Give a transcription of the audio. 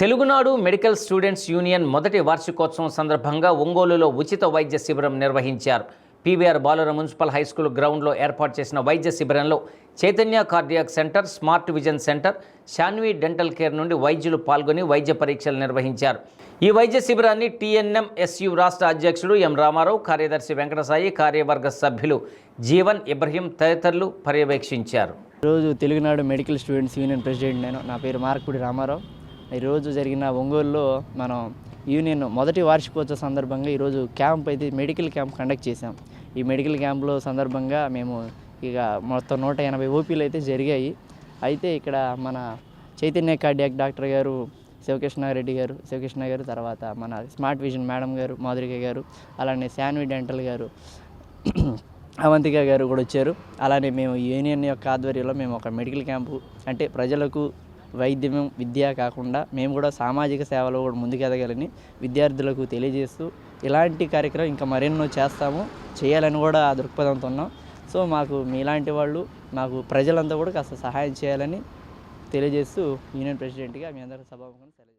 Telugunadu medical students union మొదటి వార్షికోత్సవం సందర్భంగా ఒంగోలులో ఉచిత వైద్య శిబిరం నిర్వహించారు. పీవీఆర్ బాలుర మున్సిపల్ హైస్కూల్ గ్రౌండ్లో ఏర్పాటు చేసిన వైద్య శిబిరంలో Chaitanya cardiac centre smart vision centre Sanvi dental care నుండి వైద్యులు పాల్గొని వైద్య పరీక్షలు నిర్వహించారు. ఈ వైద్య శిబిరాన్ని టీఎన్ఎంఎస్యు రాష్ట్ర అధ్యక్షుడు ఎం రామారావు కార్యదర్శి వెంకటసాయి కార్యవర్గ సభ్యులు జీవన్ ఇబ్రహీం తదితరులు పర్యవేక్షించారు. ఈరోజు Telugunadu medical students union president నేను నా పేరు మార్కుడి రామారావు. ఈరోజు జరిగిన ఒంగోలులో మనం యూనియన్ మొదటి వార్షికోత్సవ సందర్భంగా ఈరోజు క్యాంప్ అయితే మెడికల్ క్యాంప్ కండక్ట్ చేశాం. ఈ మెడికల్ క్యాంప్లో సందర్భంగా మేము ఇక మొత్తం నూట ఎనభై ఓపీలు అయితే జరిగాయి. అయితే ఇక్కడ మన చైతన్య కార్డియాక్ డాక్టర్ గారు శివకృష్ణారెడ్డి గారు శివకృష్ణ గారు తర్వాత మన స్మార్ట్ విజన్ మేడం గారు మాధురిక గారు అలానే శాన్వి డెంటల్ గారు అవంతిక గారు కూడా వచ్చారు. అలానే మేము యూనియన్ యొక్క ఆధ్వర్యంలో మేము ఒక మెడికల్ క్యాంపు అంటే ప్రజలకు వైద్యం విద్య కాకుండా మేము కూడా సామాజిక సేవలో కూడా ముందుకెదగాలని విద్యార్థులకు తెలియజేస్తూ ఇలాంటి కార్యక్రమం ఇంకా మరెన్నో చేస్తాము చేయాలని కూడా ఆ దృక్పథంతో ఉన్నాం. సో మాకు మీలాంటి వాళ్ళు మాకు ప్రజలంతా కూడా కాస్త సహాయం చేయాలని తెలియజేస్తూ యూనియన్ ప్రెసిడెంట్గా మీ అందరూ సభాముఖం తెలియజేస్తాను